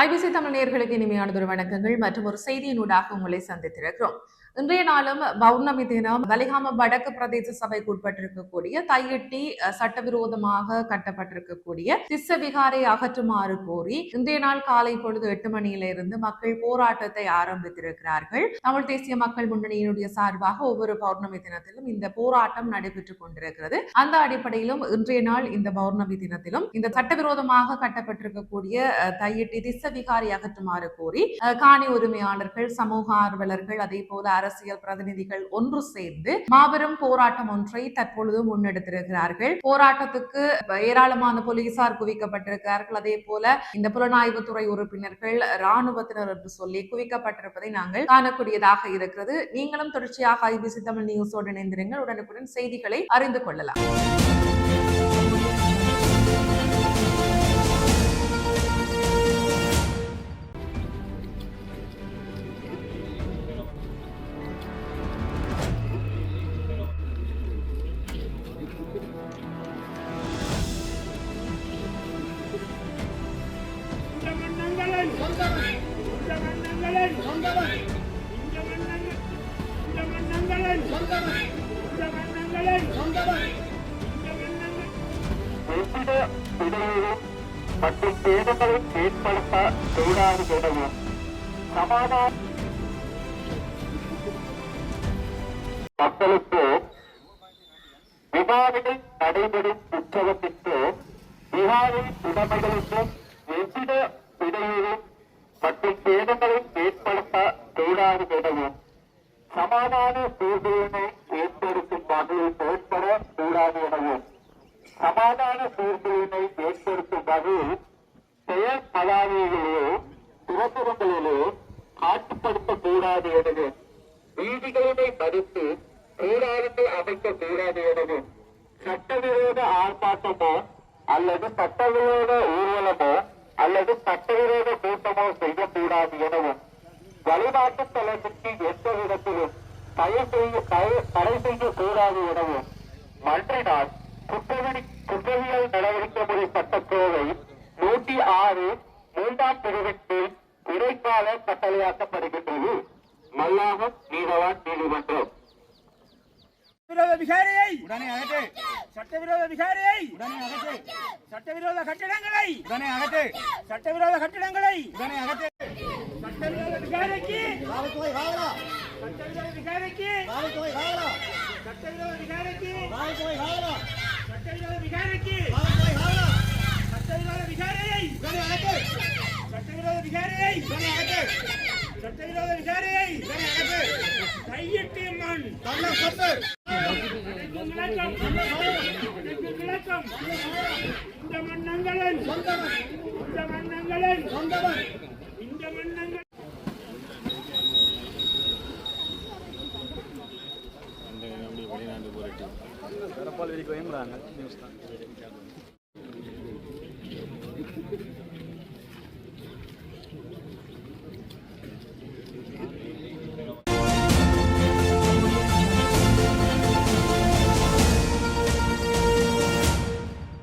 IBC Tamil நேர்களுக்கு இனிமையானதொரு வணக்கங்கள். மற்றும் ஒரு செய்தியினூடாக உங்களை சந்தித்திருக்கிறோம். இன்றைய நாளும் பௌர்ணமி தினம் வலிகாம வடக்கு பிரதேச சபைக்கு உட்பட்டிருக்கக்கூடிய தையிட்டி சட்டவிரோதமாக கட்டப்பட்டிருக்கக்கூடிய திஸ்ஸ விகாரை அகற்றுமாறு கோரி இன்றைய நாள் காலை பொழுது எட்டு மணியிலிருந்து மக்கள் போராட்டத்தை ஆரம்பித்திருக்கிறார்கள். தமிழ் தேசிய மக்கள் முன்னணியினுடைய சார்பாக ஒவ்வொரு பௌர்ணமி தினத்திலும் இந்த போராட்டம் நடைபெற்றுக் கொண்டிருக்கிறது. அந்த அடிப்படையிலும் இன்றைய நாள் இந்த பௌர்ணமி தினத்திலும் இந்த சட்டவிரோதமாக கட்டப்பட்டிருக்கக்கூடிய அஹ், தையிட்டி திஸ்ஸ விகாரை அகற்றுமாறு கோரி அஹ், காணி உரிமையாளர்கள் சமூக ஆர்வலர்கள் அதே போல அரசியல் பிரதிநிதிகள் ஒன்று சேர்ந்து மாபெரும் போராட்டம் ஒன்றை தற்பொழுது முன்னெடுத்திருக்கிறார்கள். போராட்டத்துக்கு ஏராளமான போலீசார் குவிக்கப்பட்டிருக்கிறார்கள். அதே போல இந்த புலனாய்வுத்துறை உறுப்பினர்கள் ராணுவத்தினர் என்று சொல்லி குவிக்கப்பட்டிருப்பதை நாங்கள் காணக்கூடியதாக இருக்கிறது. நீங்களும் தொடர்ச்சியாக ஐபிசி தமிழ் நியூஸோடு இணைந்திருங்கள். உடனுக்குடன் செய்திகளை அறிந்து கொள்ளலாம். எவ்வித இடையூறும் மற்றும் சேதங்களை ஏற்படுத்த கூடாது எனவும் சமாதான மக்களுக்கு விகாரிகள் நடைபெறும் உற்சவத்திற்கு விகாரி உடமைகளுக்கும் எவ்வித இடையூறும் மற்றும் சேதங்களை ஏற்படுத்த கூடாது எனவும் சமாதான தீர்வு ஏற்படுத்தும் வகையில் செயற்பட கூடாது எனவும் சமாதான சீர்குலைமை ஏற்படுத்தும் வகையில் செயல் பலாவிகளிலோ துறப்புறங்களிலோ காட்டுப்படுத்தக்கூடாது எனவும் வீதிகளினை மறுத்து போராட்டத்தை அமைக்க கூடாது எனவும் சட்டவிரோத ஆர்ப்பாட்டமோ அல்லது சட்டவிரோத ஊர்வலமோ அல்லது சட்டவிரோத கூட்டமோ செய்யக்கூடாது எனவும் வழிபாட்டு தலத்திற்கு எந்த விதத்திலும் தடை செய்ய தடை செய்யக்கூடாது எனவும் மன்றினால் குற்றவியல் குற்றவியல் நடவடிக்கை முறை சட்டக்கோவை நூற்றி ஆறு மூன்றாம் பிரிவின் கீழ் இடைக்கால கட்டளையாக்கப்படுகின்றது. மல்லாகம் நீதவான் நீதிமன்றம். விரோத விகாரியை உடனே அகற்று. சட்டவிரோத விகாரியை உடனே அகற்று. சட்டவிரோத கட்டிடங்களை! உடனே அகற்று. சட்டவிரோத கட்டிடங்களை! உடனே அகற்று. சட்டவிரோத விகாரிக்கு காவல்துறை வாகனா சட்டவிரோத விகாரிக்கு காவல்துறை வாகனா சட்டவிரோத விகாரிக்கு காவல்துறை வாகனா சட்டவிரோத விகாரிக்கு. சட்டவிரோத விகாரியை. சட்டவிரோத விகாரியை. சட்டவிரோத விகாரியை. கையிட்டு மண். தமிழர் சொத்து விளக்கம் விளக்கம் இந்த மன்னங்களின் இந்த மன்னங்களின் இந்த மன்னங்கள் Era un po' le dico Imran, eh, giusto?